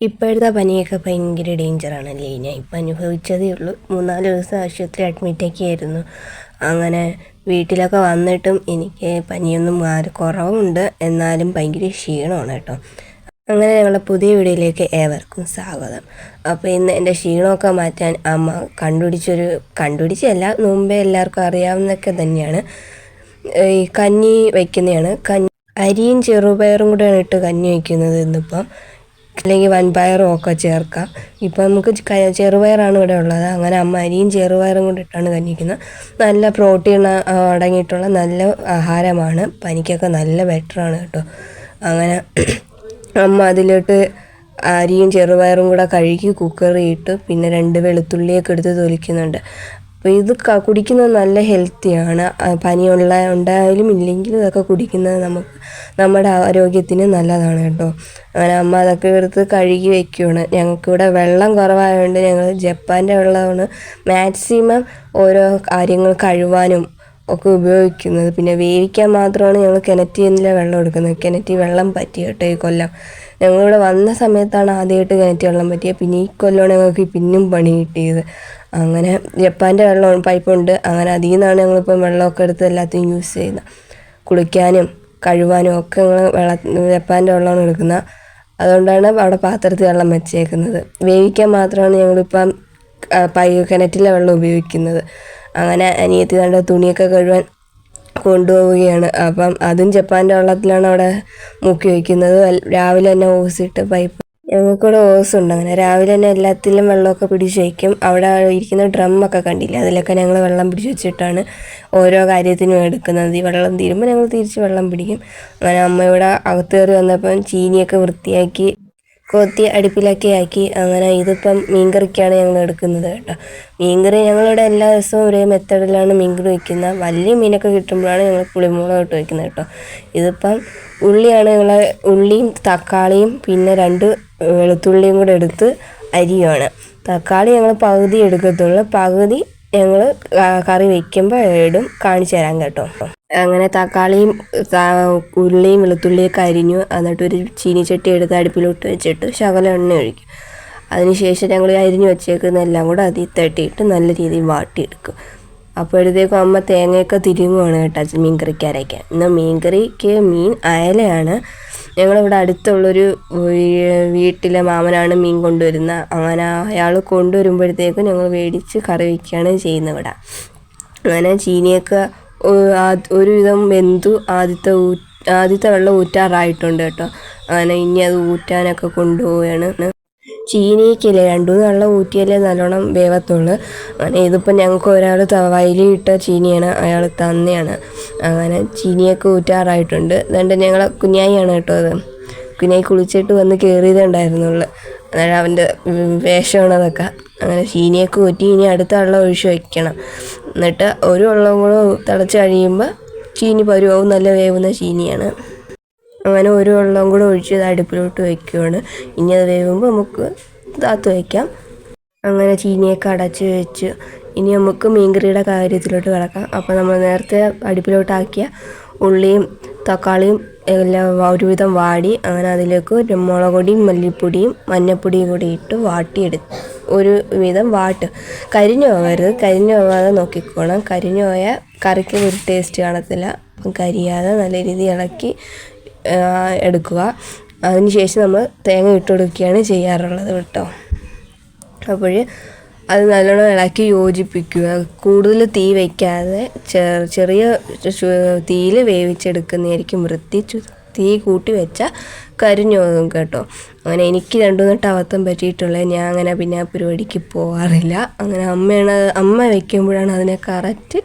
ഇപ്പോഴത്തെ പനിയൊക്കെ ഭയങ്കര ഡേഞ്ചറാണല്ലേ ഞാൻ ഇപ്പം അനുഭവിച്ചതേ ഉള്ളൂ. മൂന്നാൽ ദിവസം ആശുപത്രി അഡ്മിറ്റൊക്കെ ആയിരുന്നു. അങ്ങനെ വീട്ടിലൊക്കെ വന്നിട്ടും എനിക്ക് പനിയൊന്നും മാറി കുറവുണ്ട്. എന്നാലും ഭയങ്കര ക്ഷീണമാണ് കേട്ടോ. അങ്ങനെ ഞങ്ങളുടെ പുതിയ വീഡിയോയിലേക്ക് ഏവർക്കും സ്വാഗതം. അപ്പോൾ ഇന്ന് എന്റെ ക്ഷീണമൊക്കെ മാറ്റാൻ അമ്മ കണ്ടുപിടിച്ചൊരു കണ്ടുപിടിച്ചല്ല മുമ്പേ എല്ലാവർക്കും അറിയാവുന്നതൊക്കെ തന്നെയാണ്. ഈ കഞ്ഞി വയ്ക്കുന്നതാണ്. കഞ്ഞി അരിയും ചെറുപയറും കൂടെയാണ് ഇട്ട് കഞ്ഞി വയ്ക്കുന്നത് ഇന്നിപ്പം. അല്ലെങ്കിൽ വൻപയറും ഒക്കെ ചേർക്കാം ഇപ്പം നമുക്ക് ചെറുപയറാണ് ഇവിടെ ഉള്ളത്. അങ്ങനെ അമ്മ അരിയും ചെറുപയറും കൂടി ഇട്ടാണ് കഞ്ഞിക്കുന്നത്. നല്ല പ്രോട്ടീൻ അടങ്ങിയിട്ടുള്ള നല്ല ആഹാരമാണ്. പനിക്കൊക്കെ നല്ല ബെറ്ററാണ് കേട്ടോ. അങ്ങനെ അമ്മ അതിലോട്ട് അരിയും ചെറുപയറും കൂടെ കഴുകി കുക്കറിയിട്ട് പിന്നെ രണ്ട് വെളുത്തുള്ളിയൊക്കെ എടുത്ത് തൊലിക്കുന്നുണ്ട്. അപ്പോൾ ഇത് കുടിക്കുന്നത് നല്ല ഹെൽത്തിയാണ് പനിയുള്ള ഉണ്ടായാലും ഇല്ലെങ്കിലും ഇതൊക്കെ കുടിക്കുന്നത് നമുക്ക് നമ്മുടെ ആരോഗ്യത്തിന് നല്ലതാണ് കേട്ടോ. അങ്ങനെ അമ്മ അതൊക്കെ എടുത്ത് കഴുകി വെക്കുകയാണ് ഞങ്ങൾക്കിവിടെ വെള്ളം കുറവായതുകൊണ്ട് ഞങ്ങൾ ജപ്പാന്റെ വെള്ളമാണ് മാക്സിമം ഓരോ കാര്യങ്ങൾ കഴുവാനും ഒക്കെ ഉപയോഗിക്കുന്നത്. പിന്നെ വേവിക്കാൻ മാത്രമാണ് ഞങ്ങൾ കിണറ്റിൽ നിന്നിലെ വെള്ളം എടുക്കുന്നത്. കിണറ്റിൽ വെള്ളം പറ്റി കേട്ടോ ഈ കൊല്ലം. ഞങ്ങളിവിടെ വന്ന സമയത്താണ് ആദ്യമായിട്ട് കയറ്റി വെള്ളം പറ്റിയത്. പിന്നെ ഈ കൊല്ലമാണ് ഞങ്ങൾക്ക് പിന്നും പണി കിട്ടിയത്. അങ്ങനെ ജപ്പാന്റെ വെള്ളം പൈപ്പുണ്ട് അങ്ങനെ അതിൽ നിന്നാണ് ഞങ്ങളിപ്പം വെള്ളമൊക്കെ എടുത്ത് എല്ലാത്തിനും യൂസ് ചെയ്യുന്നത്. കുളിക്കാനും കഴുവാനും ഒക്കെ ഞങ്ങൾ വെള്ള ജപ്പാന്റെ വെള്ളമാണ് എടുക്കുന്നത് അതുകൊണ്ടാണ് അവിടെ പാത്രത്തിൽ വെള്ളം വെച്ചേക്കുന്നത്. വേവിക്കാൻ മാത്രമാണ് ഞങ്ങളിപ്പം പൈ കിണറ്റിലെ വെള്ളം ഉപയോഗിക്കുന്നത്. അങ്ങനെ അനിയത്തി കണ്ട തുണിയൊക്കെ കഴുകാൻ കൊണ്ടുപോവുകയാണ്. അപ്പം അതും ജപ്പാന്റെ വെള്ളത്തിലാണ് അവിടെ മുക്കി വയ്ക്കുന്നത്. രാവിലെ തന്നെ ഓസിട്ട് പൈപ്പ്. ഞങ്ങൾക്കിവിടെ ഓസ് ഉണ്ട്. അങ്ങനെ രാവിലെ തന്നെ എല്ലാത്തിലും വെള്ളമൊക്കെ പിടിച്ച് വയ്ക്കും. അവിടെ ഇരിക്കുന്ന ഡ്രമ്മൊക്കെ കണ്ടില്ല? അതിലൊക്കെ ഞങ്ങൾ വെള്ളം പിടിച്ച് വെച്ചിട്ടാണ് ഓരോ കാര്യത്തിനും എടുക്കുന്നത്. ഈ വെള്ളം തീരുമ്പോൾ ഞങ്ങൾ തിരിച്ച് വെള്ളം പിടിക്കും. അങ്ങനെ അമ്മ ഇവിടെ അകത്ത് കയറി വന്നപ്പം ചീനിയൊക്കെ വൃത്തിയാക്കി കൊത്തി അടുപ്പിലൊക്കെ ആക്കി അങ്ങനെ ഇതിപ്പം മീൻകറിക്കാണ് ഞങ്ങൾ എടുക്കുന്നത് കേട്ടോ. മീൻകറി ഞങ്ങളിവിടെ എല്ലാ ദിവസവും ഒരേ മെത്തേഡിലാണ് മീൻകറി വയ്ക്കുന്നത് വലിയ മീനൊക്കെ കിട്ടുമ്പോഴാണ് ഞങ്ങൾ പുളിമുളക് ഇട്ട് വയ്ക്കുന്നത് കേട്ടോ. ഇതിപ്പം ഉള്ളിയാണ് ഞങ്ങൾ ഉള്ളിയും തക്കാളിയും പിന്നെ രണ്ട് വെളുത്തുള്ളിയും കൂടെ എടുത്ത് അരിയുമാണ് തക്കാളി ഞങ്ങൾ പകുതി എടുക്കത്തുള്ളൂ. പകുതി ഞങ്ങൾ കറി വയ്ക്കുമ്പോൾ ഇടും. കാണിച്ചു തരാം കേട്ടോ. അങ്ങനെ തക്കാളിയും ഉള്ളിയും വെളുത്തുള്ളിയൊക്കെ അരിഞ്ഞു. എന്നിട്ട് ഒരു ചീനിച്ചട്ടി എടുത്ത് അടുപ്പിലോട്ട് വെച്ചിട്ട് ശകലം എണ്ണ ഒഴിക്കും. അതിനുശേഷം ഞങ്ങൾ അരിഞ്ഞു വെച്ചേക്കുന്ന എല്ലാം കൂടെ അതിൽ തട്ടിയിട്ട് നല്ല രീതിയിൽ വാട്ടിയെടുക്കും. അപ്പോഴത്തേക്കും അമ്മ തേങ്ങയൊക്കെ തിരുങ്ങുവാണ് കേട്ടോ മീൻ കറിക്ക് അരയ്ക്കാൻ എന്നാൽ മീൻകറിക്ക് മീൻ അയലയാണ്. ഞങ്ങളിവിടെ അടുത്തുള്ളൊരു വീട്ടിലെ മാമനാണ് മീൻ കൊണ്ടുവരുന്നത് അങ്ങനെ അയാൾ കൊണ്ടുവരുമ്പോഴത്തേക്കും ഞങ്ങൾ മേടിച്ച് കറി വയ്ക്കുകയാണ് ചെയ്യുന്നത് ഇവിടെ. അങ്ങനെ ചീനിയൊക്കെ ഒരുവിധം വെന്തു ആദ്യത്തെ ആദ്യത്തെ വെള്ളം ഊറ്റാറായിട്ടുണ്ട് കേട്ടോ. അങ്ങനെ ഇനി അത് ഊറ്റാനൊക്കെ കൊണ്ടുപോവുകയാണ്. ചീനിക്കല്ലേ രണ്ടു മൂന്ന് വെള്ളം ഊറ്റിയാലേ നല്ലോണം വേവത്തുള്ളൂ. അങ്ങനെ ഇതിപ്പോൾ ഞങ്ങൾക്ക് ഒരാൾ വയലിട്ട ചീനിയാണ് അയാൾ തന്നെയാണ്. അങ്ങനെ ചീനിയൊക്കെ ഊറ്റാറായിട്ടുണ്ട്. അതുകൊണ്ട് ഞങ്ങളെ കുഞ്ഞായിയാണ് കേട്ടോ അത്. കുഞ്ഞായി കുളിച്ചിട്ട് വന്ന് കയറിയതേ ഉണ്ടായിരുന്നുള്ളൂ. അന്നേരം അവന്റെ വേഷമാണ് അതൊക്കെ അങ്ങനെ ചീനിയൊക്കെ ഊറ്റി ഇനി അടുത്ത വെള്ളം ഒഴിച്ച് വയ്ക്കണം. എന്നിട്ട് ഒരു വെള്ളം കൂടെ തിളച്ച് കഴിയുമ്പോൾ ചീനി പരുവാവും നല്ല വേവുന്ന ചീനിയാണ്. അങ്ങനെ ഒരു വെള്ളം കൂടെ ഒഴിച്ച് ഇത് അടുപ്പിലോട്ട് വയ്ക്കുകയാണ് ഇനി അത് വേവുമ്പോൾ നമുക്ക് താത്ത് വയ്ക്കാം. അങ്ങനെ ചീനിയൊക്കെ അടച്ച് വെച്ച് ഇനി നമുക്ക് മീൻകറിയുടെ കാര്യത്തിലോട്ട് കിടക്കാം. അപ്പോൾ നമ്മൾ നേരത്തെ അടുപ്പിലോട്ടാക്കിയ ഉള്ളിയും തക്കാളിയും എല്ലാം ഒരുവിധം വാടി അങ്ങനെ അതിലേക്ക് ഒരു മുളക് പൊടിയും മല്ലിപ്പൊടിയും മഞ്ഞപ്പൊടിയും കൂടി ഇട്ട് വാട്ടിയെടുത്ത് ഒരു വിധം വാട്ട്. കരിഞ്ഞു പോകരുത്. കരിഞ്ഞു പോകാതെ നോക്കിക്കോണം. കരിഞ്ഞു പോയാൽ കറിക്ക് ഒരു ടേസ്റ്റ് കാണത്തില്ല. അപ്പം കരിയാതെ നല്ല രീതി ഇളക്കി എടുക്കുക. എടുക്കുക അതിനുശേഷം നമ്മൾ തേങ്ങ ഇട്ട് കൊടുക്കുകയാണ് ചെയ്യാറുള്ളത് കേട്ടോ. അപ്പോൾ അത് നല്ലോണം ഇളക്കി യോജിപ്പിക്കുക. കൂടുതൽ തീ വയ്ക്കാതെ ചെറിയ തീയിൽ വേവിച്ചെടുക്കുന്നതായിരിക്കും വൃത്തി. തീ കൂട്ടി വെച്ചാൽ കരിഞ്ഞു കേട്ടോ. അങ്ങനെ എനിക്ക് രണ്ടു മൂന്ന് പറ്റിയിട്ടുള്ളത് ഞാൻ അങ്ങനെ പിന്നെ ആ പരിപാടിക്ക് പോകാറില്ല അങ്ങനെ അമ്മയാണ് അമ്മ വയ്ക്കുമ്പോഴാണ് അതിനെ കറക്റ്റ്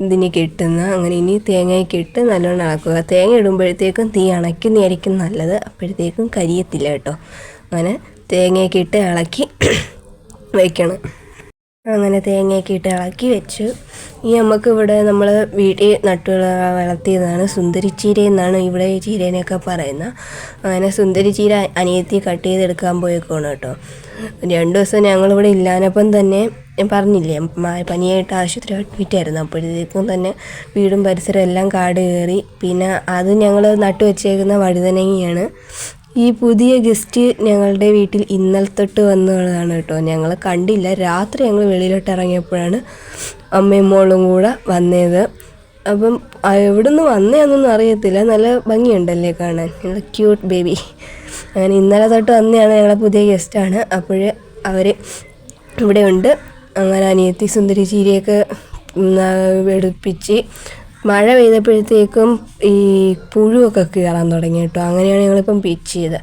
ഇതിന് കിട്ടുന്നത്. അങ്ങനെ ഇനി തേങ്ങയൊക്കെ ഇട്ട് നല്ലോണം ഇളക്കുക. തേങ്ങ ഇടുമ്പോഴത്തേക്കും തീ അണയ്ക്കുന്നതായിരിക്കും നല്ലത്. അപ്പോഴത്തേക്കും കരിയത്തില്ല കേട്ടോ. അങ്ങനെ തേങ്ങയൊക്കെ ഇട്ട് ഇളക്കി വയ്ക്കണം അങ്ങനെ തേങ്ങയൊക്കെ ഇട്ട് ഇളക്കി വെച്ചു. ഈ നമുക്ക് ഇവിടെ നമ്മൾ വീട്ടിൽ നട്ടു വളർത്തിയതാണ് സുന്ദരി ചീര എന്നാണ് ഇവിടെ ഈ ചീരേനെയൊക്കെ പറയുന്നത്. അങ്ങനെ സുന്ദരി ചീര അനിയത്തി കട്ട് ചെയ്തെടുക്കാൻ പോയേക്കാണ് കേട്ടോ. രണ്ട് ദിവസം ഞങ്ങളിവിടെ ഇല്ലാനപ്പം തന്നെ ഞാൻ പറഞ്ഞില്ലേ പനിയായിട്ട് ആശുപത്രി അഡ്മിറ്റായിരുന്നു അപ്പോഴത്തേക്കും തന്നെ വീടും പരിസരവും എല്ലാം കാട് കയറി പിന്നെ അത് ഞങ്ങൾ നട്ടു വെച്ചേക്കുന്ന വഴുതനങ്ങയാണ്. ഈ പുതിയ ഗസ്റ്റ് ഞങ്ങളുടെ വീട്ടിൽ ഇന്നലെ തൊട്ട് വന്നതാണ് കേട്ടോ. ഞങ്ങൾ കണ്ടില്ല. രാത്രി ഞങ്ങൾ വെളിയിലോട്ട് ഇറങ്ങിയപ്പോഴാണ് അമ്മയും മോളും കൂടെ വന്നത്. അപ്പം എവിടെ നിന്ന് വന്നതെന്നൊന്നും അറിയത്തില്ല. നല്ല ഭംഗിയുണ്ടല്ലേ കാണാൻ. ഞങ്ങൾ ക്യൂട്ട് ബേബി അങ്ങനെ ഇന്നലെ തൊട്ട് വന്നതാണ് ഞങ്ങളെ പുതിയ ഗസ്റ്റാണ് അപ്പോൾ അവർ ഇവിടെ ഉണ്ട് അങ്ങനെ അനിയത്തി സുന്ദരി ചീരിയൊക്കെ എടുപ്പിച്ച് മഴ പെയ്തപ്പോഴത്തേക്കും ഈ പുഴുവൊക്കെ കയറാൻ തുടങ്ങി കേട്ടോ. അങ്ങനെയാണ് ഞങ്ങളിപ്പം പിച്ച് ചെയ്തത്.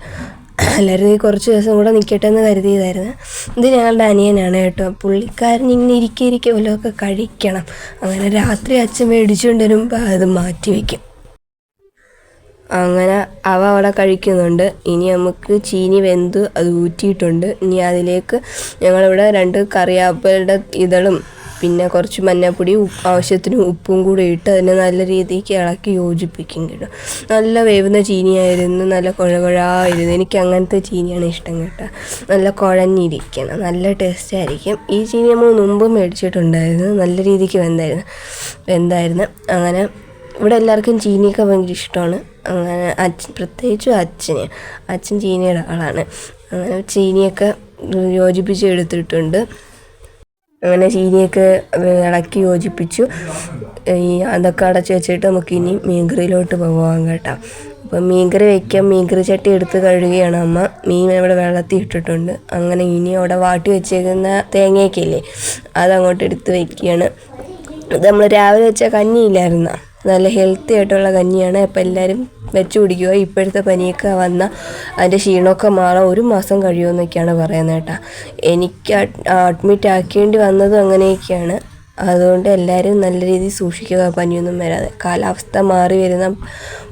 എല്ലാവരും ഈ കുറച്ച് ദിവസം കൂടെ നിൽക്കട്ടെ എന്ന് കരുതിയതായിരുന്നു. ഇത് ഞങ്ങളുടെ അനിയനാണ് കേട്ടോ. പുള്ളിക്കാരൻ ഇങ്ങനെ ഇരിക്കെ ഇരിക്കെ വല്ലതൊക്കെ കഴിക്കണം. അങ്ങനെ രാത്രി അച്ഛൻ മേടിച്ചുകൊണ്ട് വരുമ്പോൾ അത് മാറ്റി വയ്ക്കും അങ്ങനെ അവ അവിടെ കഴിക്കുന്നുണ്ട്. ഇനി നമുക്ക് ചീനി വെന്ത് അത് ഊറ്റിയിട്ടുണ്ട്. ഇനി അതിലേക്ക് ഞങ്ങളിവിടെ രണ്ട് കറിയാപ്പലുടെ ഇതളും പിന്നെ കുറച്ച് മഞ്ഞൾപ്പൊടി ആവശ്യത്തിന് ഉപ്പും കൂടെ ഇട്ട് അതിനെ നല്ല രീതിക്ക് ഇളക്കി യോജിപ്പിക്കും കേട്ടോ. നല്ല വേവുന്ന ചീനിയായിരുന്നു നല്ല കുഴകുഴായിരുന്നു. എനിക്ക് അങ്ങനത്തെ ചീനിയാണ് ഇഷ്ടം കേട്ടോ. നല്ല കുഴഞ്ഞിരിക്കണം നല്ല ടേസ്റ്റ് ആയിരിക്കും. ഈ ചീനി നമ്മൾ മുമ്പ് മേടിച്ചിട്ടുണ്ടായിരുന്നു നല്ല രീതിക്ക് വെന്തായിരുന്നു. വെന്തായിരുന്നു. അങ്ങനെ ഇവിടെ എല്ലാവർക്കും ചീനിയൊക്കെ ഭയങ്കര ഇഷ്ടമാണ്. അങ്ങനെ അച്ഛൻ പ്രത്യേകിച്ചും അച്ഛന് അച്ഛൻ ചീനിയുടെ ആളാണ്. അങ്ങനെ ചീനിയൊക്കെ യോജിപ്പിച്ച് എടുത്തിട്ടുണ്ട്. അങ്ങനെ ചീനിയൊക്കെ ഇളക്കി യോജിപ്പിച്ചു. ഈ അതൊക്കെ അടച്ച് വെച്ചിട്ട് നമുക്ക് ഇനി മീൻകറിയിലോട്ട് പോകാം കേട്ടോ. അപ്പം മീൻകറി വയ്ക്കാൻ മീൻകറി ചട്ടി എടുത്ത് കഴുകുകയാണ് അമ്മ. മീൻ ഇവിടെ വെള്ളത്തിൽ ഇട്ടിട്ടുണ്ട്. അങ്ങനെ ഇനി അവിടെ വാട്ടി വെച്ചേക്കുന്ന തേങ്ങയൊക്കെ ഇല്ലേ അതങ്ങോട്ട് എടുത്ത് വയ്ക്കുകയാണ് ഇത് നമ്മൾ രാവിലെ വെച്ച കഞ്ഞിയില്ലായിരുന്ന നല്ല ഹെൽത്തി ആയിട്ടുള്ള കഞ്ഞിയാണ്. അപ്പം എല്ലാവരും വെച്ച് കുടിക്കുക. ഇപ്പോഴത്തെ പനിയൊക്കെ വന്ന അതിന്റെ ക്ഷീണമൊക്കെ മാറാൻ ഒരു മാസം കഴിയുമെന്നൊക്കെയാണ് പറയുന്നത് കേട്ടോ. എനിക്ക് അഡ്മിറ്റ് ആക്കേണ്ടി വന്നതും അങ്ങനെയൊക്കെയാണ്. അതുകൊണ്ട് എല്ലാവരും നല്ല രീതിയിൽ സൂക്ഷിക്കുക പനിയൊന്നും വരാതെ. കാലാവസ്ഥ മാറി വരുന്ന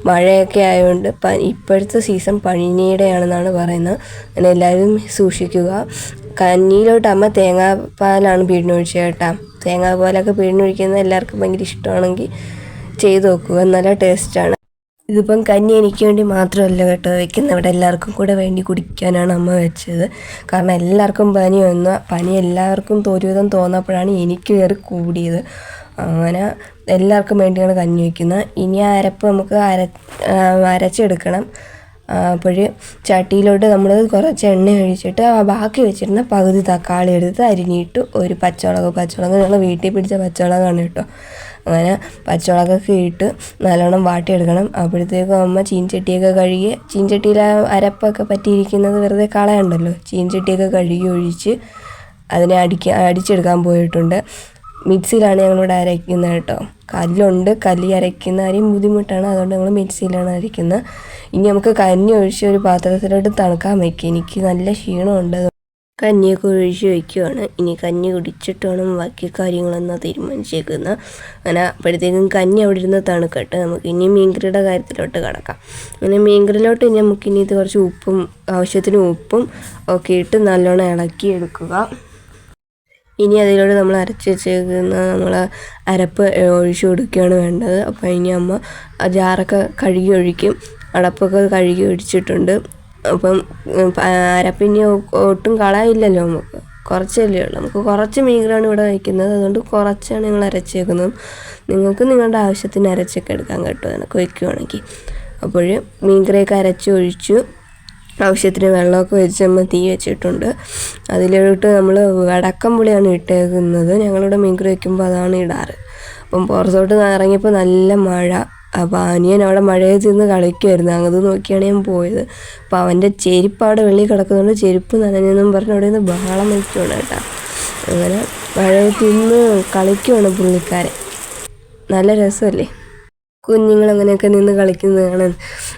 മഴയൊക്കെ ആയതുകൊണ്ട് പനി ഇപ്പോഴത്തെ സീസൺ പനിയുടെയാണെന്നാണ് പറയുന്നത്. അങ്ങനെ എല്ലാവരും സൂക്ഷിക്കുക. കഞ്ഞിയിലോട്ട് അമ്മ തേങ്ങാപ്പാലാണ് പിഴിഞ്ഞൊഴിച്ചത് കേട്ടോ. തേങ്ങാപ്പാലൊക്കെ പിഴിഞ്ഞൊഴിക്കുന്നത് എല്ലാവർക്കും ഭയങ്കര ഇഷ്ടമാണെങ്കിൽ ചെയ്ത് നോക്കുക. നല്ല ടേസ്റ്റാണ് ഇതിപ്പം കഞ്ഞി എനിക്ക് വേണ്ടി മാത്രമല്ല കേട്ടോ വെക്കുന്നത്. ഇവിടെ എല്ലാവർക്കും കൂടെ വേണ്ടി കുടിക്കാനാണ് അമ്മ വെച്ചത്. കാരണം എല്ലാവർക്കും പനി വന്ന. പനി എല്ലാവർക്കും തോരുവിധം തോന്നപ്പോഴാണ് എനിക്ക് കയറി കൂടിയത്. അങ്ങനെ എല്ലാവർക്കും വേണ്ടിയാണ് കഞ്ഞി വയ്ക്കുന്നത് ഇനി അരപ്പ് നമുക്ക് അര അരച്ചെടുക്കണം. അപ്പോൾ ചട്ടിയിലോട്ട് നമ്മൾ കുറച്ച് എണ്ണ ഒഴിച്ചിട്ട് ആ ബാക്കി വെച്ചിരുന്ന പകുതി തക്കാളി എടുത്ത് അരിഞ്ഞിട്ട് ഒരു പച്ചമുളക് പച്ചമുളക് ഞങ്ങൾ വീട്ടിൽ പിടിച്ച പച്ചമുളകാണ് കേട്ടോ. അങ്ങനെ പച്ചമുളകൊക്കെ ഇട്ട് നല്ലോണം വാട്ടിയെടുക്കണം. അപ്പോഴത്തേക്കും അമ്മ ചീൻചട്ടിയൊക്കെ കഴുകി ചീൻചട്ടിയിൽ ആ അരപ്പൊക്കെ പറ്റിയിരിക്കുന്നത് വെറുതെ കളയണ്ടല്ലോ. ചീൻചട്ടിയൊക്കെ കഴുകി ഒഴിച്ച് അതിനെ അടിക്ക അടിച്ചെടുക്കാൻ പോയിട്ടുണ്ട്. മിക്സിയിലാണ് ഞങ്ങൾ ഇവിടെ അരയ്ക്കുന്നത് കേട്ടോ. കല്ലുണ്ട് കല്ലി അരയ്ക്കുന്ന അരിയും ബുദ്ധിമുട്ടാണ്. അതുകൊണ്ട് ഞങ്ങൾ മിക്സിയിലാണ് അരയ്ക്കുന്നത്. ഇനി നമുക്ക് കഞ്ഞി ഒഴിച്ച് ഒരു പാത്രത്തിലോട്ട് തണുക്കാൻ വയ്ക്കുക എനിക്ക് നല്ല ക്ഷീണമുണ്ട്. കഞ്ഞിയൊക്കെ ഒഴിച്ച് വയ്ക്കുവാണ് ഇനി കഞ്ഞി കുടിച്ചിട്ട് വേണം ബാക്കി കാര്യങ്ങളെന്നാ തീരുമാനിച്ചേക്കുന്നത്. അങ്ങനെ അപ്പോഴത്തേക്കും കഞ്ഞി അവിടെ ഇരുന്ന് തണുക്കട്ടെ. നമുക്ക് ഇനി മീൻകറിയുടെ കാര്യത്തിലോട്ട് കിടക്കാം. അങ്ങനെ മീൻകറിയിലോട്ട് ഇനി നമുക്കിനി ഇത് കുറച്ച് ഉപ്പും ആവശ്യത്തിന് ഉപ്പും ഒക്കെ ഇട്ട് നല്ലോണം ഇളക്കി എടുക്കുക ഇനി അതിലൂടെ നമ്മൾ അരച്ച് വെച്ചേക്കുന്ന നമ്മൾ അരപ്പ് ഒഴിച്ചു കൊടുക്കുകയാണ് വേണ്ടത്. അപ്പോൾ ഇനി അമ്മ ആ ജാറൊക്കെ കഴുകി ഒഴിക്കും. അടപ്പൊക്കെ കഴുകി ഒഴിച്ചിട്ടുണ്ട്. അപ്പം ഇനി ഒട്ടും കളയില്ലല്ലോ നമുക്ക്. കുറച്ചല്ലേ ഉള്ളൂ. നമുക്ക് കുറച്ച് മീൻകറിയാണ് ഇവിടെ വയ്ക്കുന്നത്. അതുകൊണ്ട് കുറച്ചാണ് ഞങ്ങൾ അരച്ചേക്കുന്നത്. നിങ്ങൾക്ക് നിങ്ങളുടെ ആവശ്യത്തിന് അരച്ചൊക്കെ എടുക്കാൻ കേട്ടോ. എനിക്ക് വയ്ക്കുവാണെങ്കിൽ. അപ്പോൾ മീൻകറിയൊക്കെ അരച്ച് ഒഴിച്ചു. ആവശ്യത്തിന് വെള്ളമൊക്കെ വെച്ച് നമ്മൾ തീ വെച്ചിട്ടുണ്ട്. അതിലോട്ട് നമ്മൾ വടക്കം പുളിയാണ് ഇട്ടേക്കുന്നത്. ഞങ്ങളിവിടെ മീൻകറി വയ്ക്കുമ്പോൾ അതാണ് ഇടാറ്. അപ്പം പുറത്തോട്ട് ഇറങ്ങിയപ്പോൾ നല്ല മഴ. അപ്പോൾ അനിയൻ അവിടെ മഴയിൽ നിന്ന് കളിക്കുമായിരുന്നു അങ്ങത് നോക്കിയാണ് ഞാൻ പോയത്. അപ്പോൾ അവന്റെ ചെരുപ്പാട് വെള്ളി കിടക്കുന്നതുകൊണ്ട് ചെരുപ്പ് നനഞ്ഞെന്നും പറഞ്ഞ് അവിടെ നിന്ന് ബഹളം വയ്ക്കുവാണ് കേട്ടോ. അങ്ങനെ മഴയിൽ നിന്ന് കളിക്കുവാണ് പുള്ളിക്കാരൻ. നല്ല രസമല്ലേ? കുഞ്ഞുങ്ങൾ അങ്ങനെയൊക്കെ നിന്ന് കളിക്കുന്നത് കാണാൻ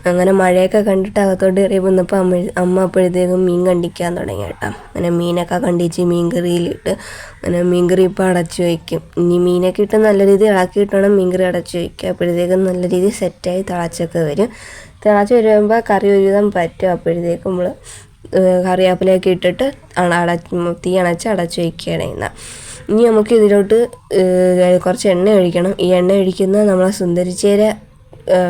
അങ്ങനെ മഴയൊക്കെ കണ്ടിട്ട് അകത്തോട്ട് കയറി വന്നപ്പോൾ അമ്മ അമ്മ അപ്പോഴത്തേക്കും മീൻ കണ്ടിക്കാൻ തുടങ്ങി കേട്ടോ. അങ്ങനെ മീനൊക്കെ കണ്ടിച്ച് മീൻ കറിയിലിട്ട് അങ്ങനെ മീൻ കറി ഇപ്പോൾ അടച്ചു വയ്ക്കും. ഇനി മീനൊക്കെ ഇട്ട് നല്ല രീതിയിൽ ഇളക്കിയിട്ട് വേണം മീൻ കറി അടച്ചു വയ്ക്കുക അപ്പോഴത്തേക്കും നല്ല രീതിയിൽ സെറ്റായി തിളച്ചൊക്കെ വരും. തിളച്ച് വരുമ്പോൾ കറി ഒരുവിധം പറ്റും. അപ്പോഴത്തേക്കും നമ്മൾ കറിവേപ്പിലയൊക്കെ ഇട്ടിട്ട് അട തീ അണച്ച് അടച്ചു വയ്ക്കുകയാണ് ചെയ്യുന്നത് ഇനി നമുക്ക് ഇതിലോട്ട് കുറച്ച് എണ്ണ ഒഴിക്കണം. ഈ എണ്ണ ഒഴിക്കുന്നത് നമ്മളെ സുന്ദരിച്ചേര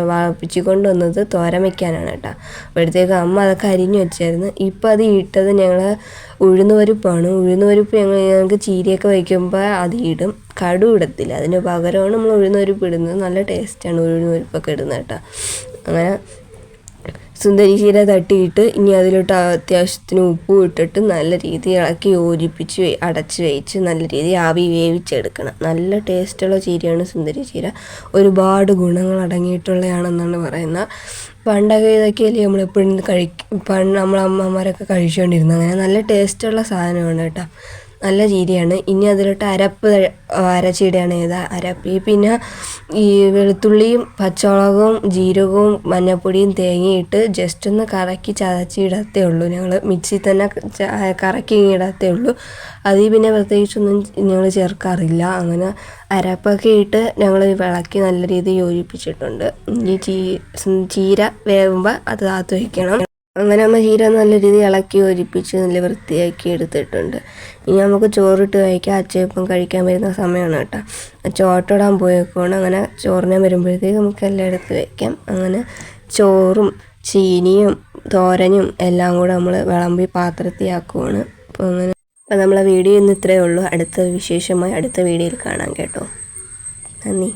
വാപ്പിച്ചിക്കൊണ്ട് വന്നത് തോരൻ വയ്ക്കാനാണ് കേട്ടോ. അപ്പോഴത്തേക്ക് അമ്മ അതൊക്കെ അരിഞ്ഞു വെച്ചായിരുന്നു. ഇപ്പം അത് ഇട്ടത് ഞങ്ങൾ ഉഴുന്നുപരിപ്പാണ്. ഉഴുന്നുപരിപ്പ് ഞങ്ങൾ ഞങ്ങൾക്ക് ചീരയൊക്കെ വയ്ക്കുമ്പോൾ അത് ഇടും. കടു ഇടത്തില്ല. അതിന് പകരമാണ് നമ്മൾ ഉഴുന്നുപരിപ്പ് ഇടുന്നത്. നല്ല ടേസ്റ്റാണ് ഉഴുന്നുപരിപ്പൊക്കെ ഇടുന്നത് കേട്ടോ. അങ്ങനെ സുന്ദരി ചീര തട്ടിയിട്ട് ഇനി അതിലോട്ട് അത്യാവശ്യത്തിന് ഉപ്പും ഇട്ടിട്ട് നല്ല രീതിയിൽ ഇളക്കി യോജിപ്പിച്ച് അടച്ച് വേവിച്ച് നല്ല രീതിയിൽ ആവി വേവിച്ചെടുക്കണം. നല്ല ടേസ്റ്റുള്ള ചീരയാണ് സുന്ദരി ചീര ഒരുപാട് ഗുണങ്ങൾ അടങ്ങിയിട്ടുള്ളതാണെന്നാണ് പറയുന്നത്. പണ്ടൊക്കെ ഇതൊക്കെയല്ലേ നമ്മളെപ്പോഴും കഴിക്കും പണ്ട് നമ്മളമ്മമാരൊക്കെ കഴിച്ചുകൊണ്ടിരുന്നത് അങ്ങനെ നല്ല ടേസ്റ്റുള്ള സാധനമാണ് കേട്ടോ. നല്ല ചീരയാണ് ഇനി അതിലോട്ട് അരപ്പ് അരച്ചീടയാണ് ഏതാ അരപ്പ്. ഈ പിന്നെ ഈ വെളുത്തുള്ളിയും പച്ചമുളകും ജീരകവും മഞ്ഞൾപ്പൊടിയും തേങ്ങയിട്ട് ജസ്റ്റ് ഒന്ന് കറക്കി ചതച്ചിടത്തേ ഉള്ളൂ ഞങ്ങൾ മിക്സി തന്നെ കറക്കി ഇടത്തേ ഉള്ളൂ. അതിൽ പിന്നെ പ്രത്യേകിച്ചൊന്നും ഞങ്ങൾ ചേർക്കാറില്ല. അങ്ങനെ അരപ്പൊക്കെ ഇട്ട് ഞങ്ങൾ വിളക്കി നല്ല രീതിയിൽ യോജിപ്പിച്ചിട്ടുണ്ട്. ഇനി ചീ ചീര വേവുമ്പോൾ അത് താത്ത് വയ്ക്കണം. അങ്ങനെ നമ്മൾ ചീര നല്ല രീതിയിൽ ഇളക്കി ഒരുപ്പിച്ച് നല്ല വൃത്തിയാക്കി എടുത്തിട്ടുണ്ട്. ഇനി നമുക്ക് ചോറിട്ട് കഴിക്കാം. അച്ചയപ്പം കഴിക്കാൻ വരുന്ന സമയമാണ് കേട്ടോ. ചോട്ടിടാൻ പോയേക്കുവാണ്. അങ്ങനെ ചോറിനെ വരുമ്പോഴത്തേക്ക് നമുക്ക് എല്ലാം എടുത്ത് വയ്ക്കാം അങ്ങനെ ചോറും ചീനിയും തോരനും എല്ലാം കൂടെ നമ്മൾ വിളമ്പി പാത്രത്തിലാക്കുവാണ്. അപ്പോൾ അങ്ങനെ അപ്പോൾ നമ്മളെ വീഡിയോ ഇന്ന് ഇത്രയേ ഉള്ളൂ. അടുത്ത വിശേഷമായി അടുത്ത വീഡിയോയിൽ കാണാം കേട്ടോ. നന്ദി.